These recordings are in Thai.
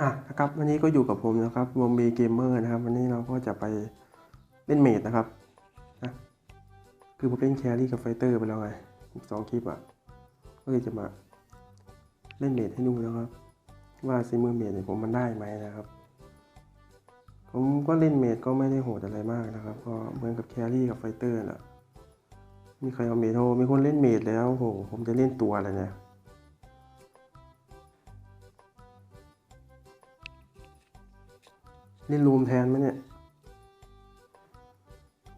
อะนะครับวันนี้ก็อยู่กับผมนะครับวงบีเกมเมอร์นะครับ วันนี้เราก็จะไปเล่นเมดนะครับนะคือผมเล่นแครี่กับไฟเตอร์ไปแล้วไงอีกสองคลิปอะก็เลยจะมาเล่นเมดให้ดูนะครับ ว่าซีมือเมดเนี่ยผมมันได้ไหมนะครับ ผมก็เล่นเมดก็ไม่ได้โหดอะไรมากนะครับ ก็เหมือนกับแครี่กับไฟเตอร์แหละมีใครเอาเมดโทมีคนเล่นเมดแล้วโหผมจะเล่นตัวอะไรเนี่ยเล่นรูมแทนไหมเนี่ย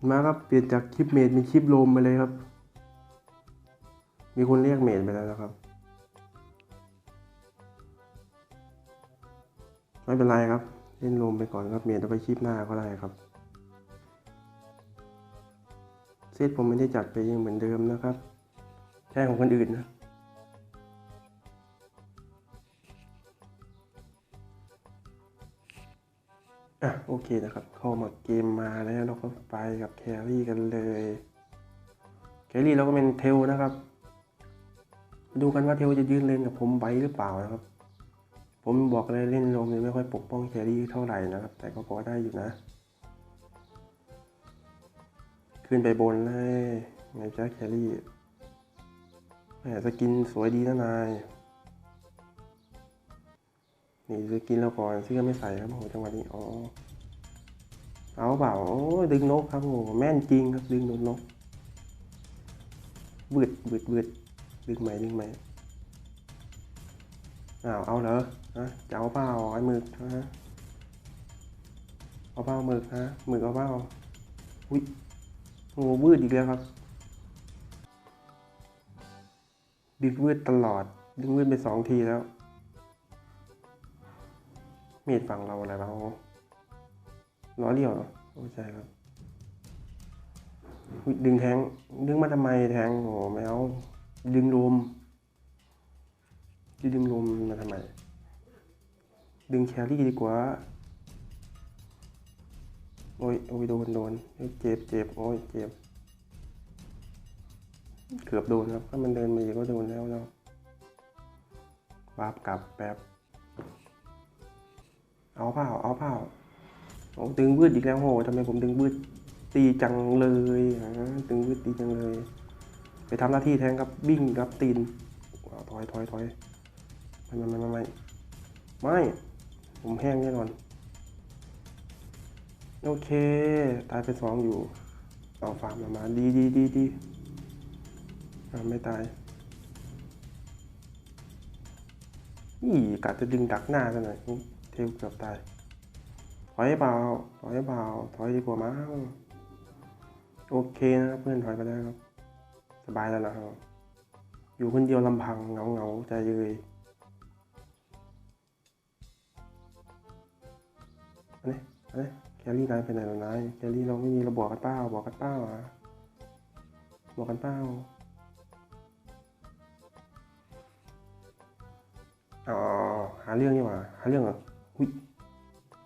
มาครับเปลี่ยนจากคลิปเมดเป็นคลิปโรมไปเลยครับ มีคนเรียกเมดไปแล้วนะครับ ไม่เป็นไรครับ เล่นโรมไปก่อนครับเมดเอาไปคลิปหน้าก็ได้ครับ เซตผมไม่ได้จัดไปเองเหมือนเดิมนะครับใช่ของคนอื่นนะอะโอเคนะครับ เข้ามาเกมมาแล้วเราก็ไปกับแครี่กันเลยแครี่เราก็เป็นเทลนะครับ ดูกันว่าเทลจะยืนเลนกับผมไปหรือเปล่านะครับ ผมบอกเลยเล่นลมเนี่ยไม่ค่อยปกป้องแครี่เท่าไหร่นะครับ แต่ก็พอได้อยู่นะ ขึ้นไปบนเลยไงจ้าแครี่แหมสกินสวยดีนะนาย นี่ซื้อกินแล้วก่อนเสื้อไม่ใส่ครับโอ้โหจังหวะนี้อ๋อเอาเปล่าโอ้ดึงนกครับโอ้โหแม่นจริงครับดึงโดนนกบืดบืดบืดดึงไหมดึงไหม อ้าวเอาเหรอฮะจะเอาเปล่าไอ้หมึกฮะเอาเปล่าหมึกฮะหมึกเอาเปล่าอุ้ยโอ้โหบืดอีกแล้วครับ ดึงวืดตลอด ดึงวืดไปสองทีแล้ว เมีดฝั่งเราอะไรบ้างล้อเลี้ยวเหรอโอ้ใช่ครับดึงแทงดึงมาทำไมแทงโอ้ไม่เอาดึงลม จะดึงลมมาทำไม ดึงแครี่ดีกว่า โอ้ยโอ้ยโดนโดนเจ็บเจ็บโอ้ยเจ็บ เกือบโดนครับ ถ้ามันเดินมาอีกก็โดนแล้วเนาะวาบกลับแป๊บ เอาเปล่าเอาเปล่าโอ้ดึงบืดอีกแล้วโหทำไมผมดึงบืดตีจังเลยฮะดึงบืดตีจังเลย ไปทำหน้าที่แทนครับบิ้งครับตีนเอาถอยถอยถอย ไม่ไม่ไม่ไม่ไม่ไม่ผมแห้งแน่นอน โอเค ตายไปสองอยู่เอาฟาร์มมามาดีดีดีดีไม่ตายนี่กัดจะดึงดักหน้ากันหน่อยเทลเกือบตาย ถอยเปล่าถอยเปล่าถอยดีกว่ามั้งโอเคนะครับเพื่อนถอยไปแล้ครับ สบายแล้วนะครับ อยู่คนเดียวลำพังเหงาเหงาใจเยย นนี้อันนี้แคลรี่นายไปไหนแล้วนายแคลรี่เราไม่มีเราบอกกันเป้าบอกกันเป้าอะบอกกันเป้าอ๋อหาเรื่องนี่หว่าหาเรื่องเหรออุ้ย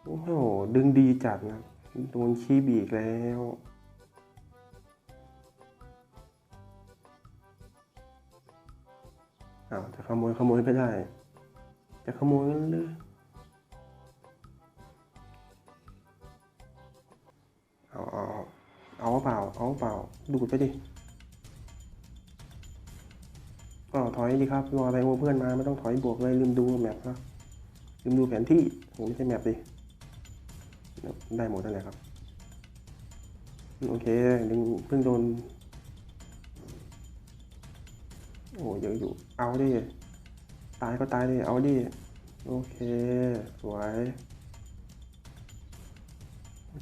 โอ้โหดึงดีจัดนะโดนขี้บีอีกแล้วอ้าวจะขโมยขโมยไม่ได้ จะขโมยกันเลย เอาเปล่าเอเปล่า ดูดไปดิก็ถอยดีครับรออะไรโอเพื่อนมาไม่ต้องถอยบวกเลยลืมดูแมปนะลืมดูแผนที่โหไม่ใช่แมปดิได้หมดนั่นแหละครับโอเคดึงเพิ่งโดน โอ้เยอะอยู่ เอาดิ ตายก็ตายดิ เอาดิ โอเค สวย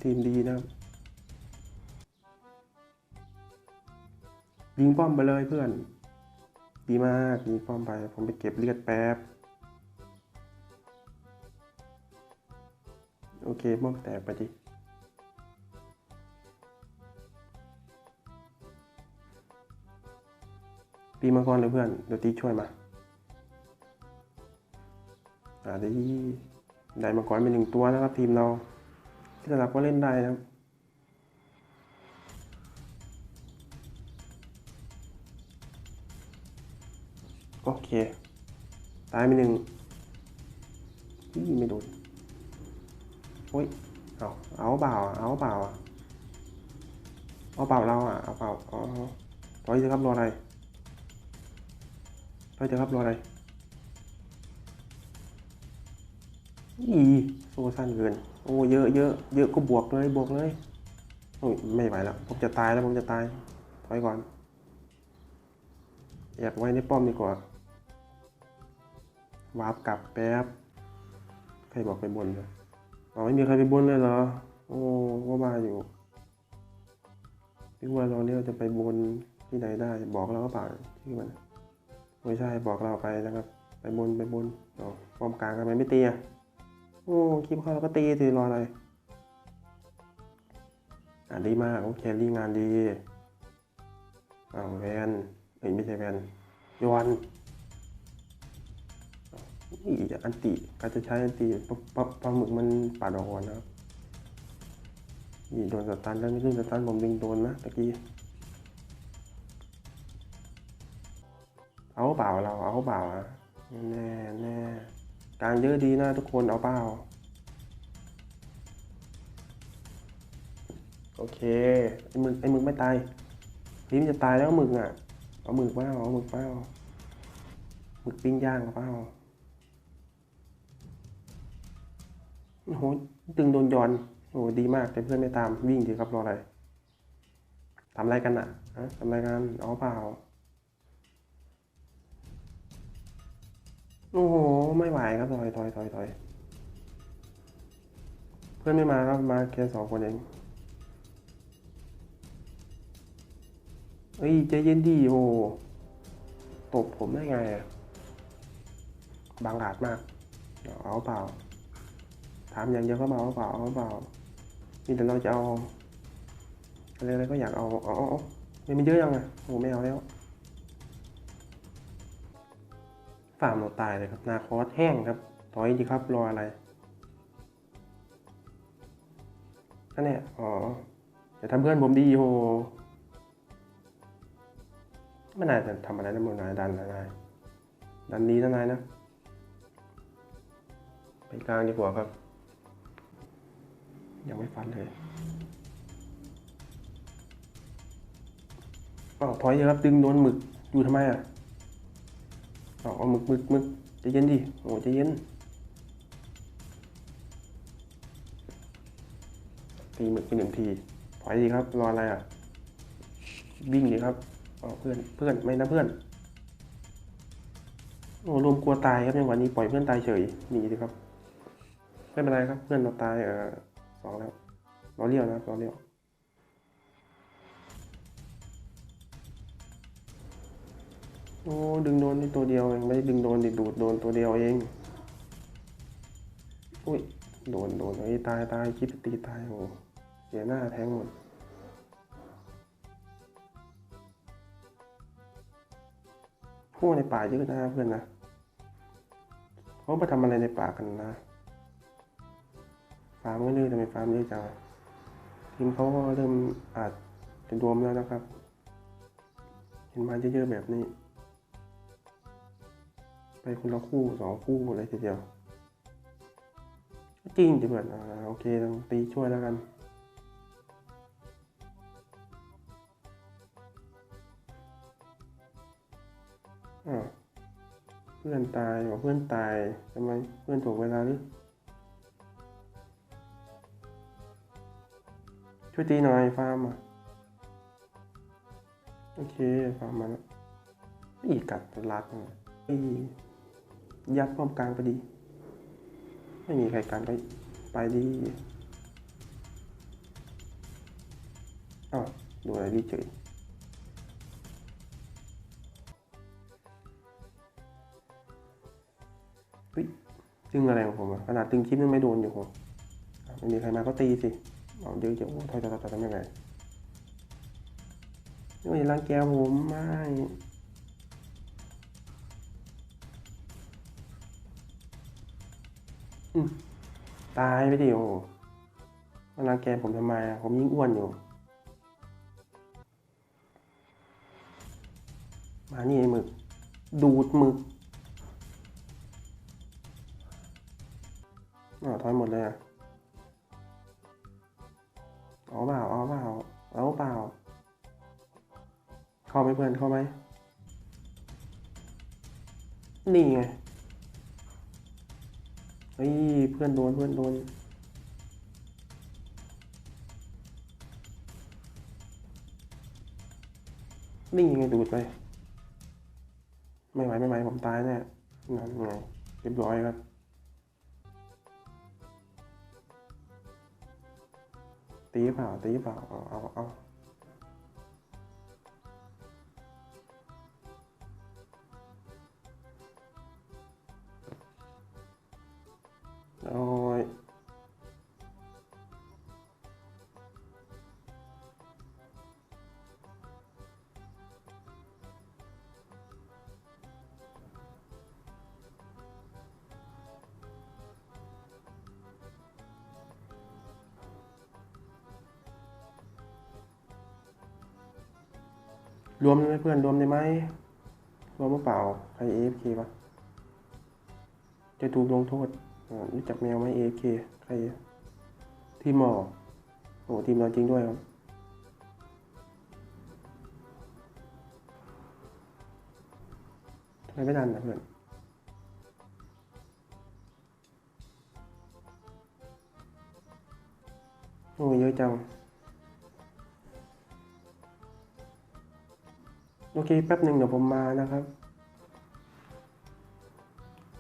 ทีมดีนะครับ ยิงป้อมไปเลยเพื่อน ดีมากยิงป้อมไป ผมไปเก็บเลือดแป๊บ โอเคป้อมแตกไปดิตีมาก่อนเลยเพื่อน เดี๋ยวตีช่วยมาอ่าได้ได้มาก่อนเป็นหนึ่งตัวนะครับทีมเราที่ระดับก็เล่นได้นะครับ โอเค ตายไปหนึ่งอี้ไม่โดนโอ้ย เอา เอาเปล่าอะเอาเปล่าอะเอาเปล่าเราอะ เอาเปล่าอ๋อถอยเถอะครับรออะไรถอยเถอะครับรออะไรอีโซสั้นเกิน โอ้เยอะเยอะเยอะก็บวกเลยบวกเลยโอ้ยไม่ไหวแล้วผมจะตายแล้วผมจะตายถอยก่อนแอบไว้ในป้อมดีกว่า วาร์ปกลับแป๊บ ใครบอกไปบนเลยอ๋อไม่มีใครไปบนเลยเหรอ โอ้ก็มาอยู่นึกว่าเราเนี่ยจะไปบนที่ไหนได้ บอกเราก็เปล่าชื่มันไม่ใช่บอกเราไปนะครับ ไปบนไปบนอ๋อป้อมกลางทำไมไม่ตีอะโอ้คลิปเข้าเราก็ตีสิรออะไรอ่าดีมากโอเครีงานดีอ้าวแวนเอ้ยไม่ใช่แวนยอน อีอันติการจะใช้อันติปลาปลาหมึกมันปัดอ่อนนะครับนี่โดนสตันแล้วไม่ขึ้นสตันผมดึงโดนนะตะกี้เอาเปล่าเราเอาเปล่าอะแน่แน่กางเยอะดีนะทุกคนเอาเปล่าโอเคไอ้หมึกไอ้หมึกไม่ตายพิมจะตายแล้วหมึกอะเอาหมึกเปล่าเอาหมึกเปล่าหมึกปิ้งย่างเอาเปล่า โอ้โหดึงโดนย้อนโอ้โหดีมากแต่เพื่อนไม่ตามวิ่งดีครับรออะไรทำอะไรกันอะทำอะไรกันเอาเปล่าโอ้โหไม่ไหวครับถอยถอยถอยถอยเพื่อนไม่มาครับมาแค่สองคนเองเฮ้ยใจเย็นดีโอ้ตบผมได้ไงอะบางอาจมาก เอาเปล่า ถามอย่างเดียวก็มาเอาเปล่าเอาเปล่านี่แต่เราจะเอาอะไรอะไรก็อยากเอาเอาเอาไม่มีเยอะยังไงโอ้ไม่เอาแล้วฝ่าหมดตายเลยครับ นาคอสแห้งครับถอยดีครับรออะไรนั่นเนี่ยอ๋อแต่ทำเพื่อนผมดีโหไม่น่าจะทำอะไรนะมันนายดันนะนายดันดีนะนายนะ ไปกลางดีกว่าครับ ยังไม่ฟันเลยอ๋อถอยเถอะครับดึงโดนหมึกอยู่ทำไมอะเอาเอาหมึกหมึกหมึกใจเย็นดิโอ้ใจเย็นตีหมึกไปหนึ่งทีถอยดีครับ รออะไรอะ วิ่งดีครับอ๋อเพื่อนเพื่อนไม่นะเพื่อนโอ้รวมกลัวตายครับในวันนี้ปล่อยเพื่อนตายเฉยหนีดีครับ ไม่เป็นไรครับ เพื่อนเราตายเออ สองแล้วรอเลี้ยวนะรอเลี้ยวโอ้ดึงโดนที่ตัวเดียวเองไม่ได้ดึงโดนดิดูดโดนตัวเดียวเองอุ้ยโดนโดนไอ้ตายตายคิดตีตายโอ้เสียหน้าแทงหมดพวกในป่าเยอะนะเพื่อนนะเขาไปทำอะไรในป่ากันนะ ฟาร์มก็เยอะทำไมฟาร์มเยอะจังทีมเขาก็เริ่มอาจจะรวมแล้วนะครับ เห็นมาเยอะๆแบบนี้ ไปคนละคู่สองคู่เลยทีเดียวจริงจิเพื่อนอ่าโอเคต้องตีช่วยแล้วกันเพื่อนตายบอกเพื่อนตายทำไมเพื่อนถูกเวลาหรือ ช่วยตีหน่อยฟาร์มอะโอเคฟาร์มมาแล้วอีกกัดรัดเลยอียัดป้อมกลางไปดี ไม่มีใครกันก็ไปดีอ้าวดูอะไรดีเฉยตึงอะไรของผมอะขนาดตึงคลิปยังไม่โดนอยู่ผมไม่มีใครมาก็ตีสิ เอาเดี๋ยวจะโอ้ถอยถอยถอยทำยังไงไม่รังแกผมไม่ตายไปดิโอมันรังแกผมทำไมอะผมยิ่งอ้วนอยู่ มานี่ไอ้หมึก ดูดหมึกอ้าวถอยหมดเลยอะ เอาเปล่าเอาเปล่าเอาเปล่า เข้าไหมเพื่อนเข้าไหมนี่ไงเฮ้ยเพื่อนโดนเพื่อนโดนนี่ไงดูดไป ไม่ไหวไม่ไหวผมตายแน่นั่นไงเรียบร้อยครับ ตีเปล่าตีเป รวมได้ไหมเพื่อนรวมได้ไหมรวมหรือเปล่าใคร AFK ปะจะถูกลงโทษรู้จักแมวไหม AFK ใคร ทีมหมอโอ้ทีมเราจริงด้วยครับทำไมไม่ดันนะเพื่อนโอ้เยอะจัง โอเคแป๊บหนึ่งเดี๋ยวผมมานะครับ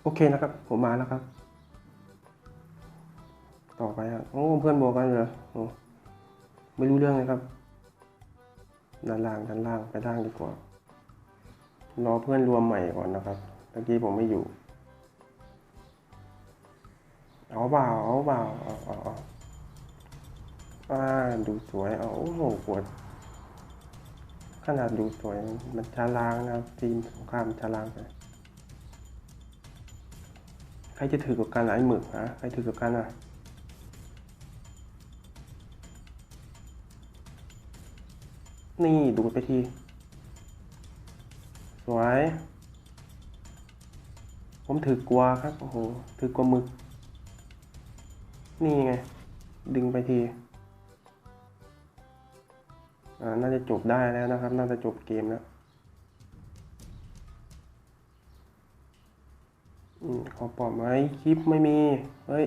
โอเคนะครับ ผมมาแล้วครับ ต่อไปอะโอ้เพื่อนบอกกันเหรอโอ้ไม่รู้เรื่องเลยครับ ด้านล่างด้านล่างไปล่างดีกว่า รอเพื่อนรวมใหม่ก่อนนะครับเมื่อกี้ผมไม่อยู่เอาเปล่าเอาเปล่าเอาเอาเอาอ่าดูสวยเอาโอ้โหปวด ขนาดดูสวยมันชาลางนะครับทีมสงครามชาลางไปใครจะถือกับการไอ้หมึกนะใครถือกับการอะนี่ดูดไปที สวย ผมถือกลัวครับ โอ้โห ถือกลัวมึก นี่ไง ดึงไปที น่าจะจบได้แล้วนะครับ น่าจะจบเกมแล้วอืมขอปลอมไหมคลิปไม่มี เฮ้ย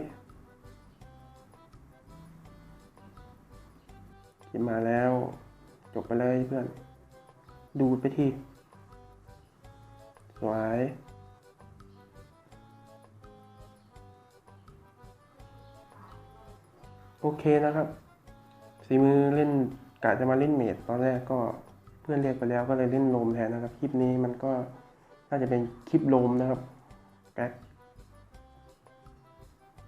คลิปมาแล้ว จบไปเลยเพื่อน ดูไปทีสวยโอเคนะครับสีมือเล่น กะจะมาเล่นเมดตอนแรกก็เพื่อนเรียกไปแล้วก็เลยเล่นลมแทนนะครับ คลิปนี้มันก็น่าจะเป็นคลิปลมนะครับแป๊ก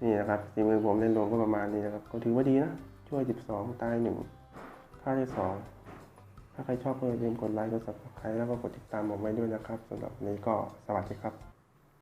นี่นะครับสีมือผมเล่นลมก็ประมาณนี้นะครับ ก็ถือว่าดีนะ ช่วย 12 ตาย1ค่าได้ 2 ถ้าใครชอบก็อย่าลืมกดไลค์กด subscribe แล้วก็กดติดตามผมไว้ด้วยนะครับสำหรับนี้ก็สวัสดีครับ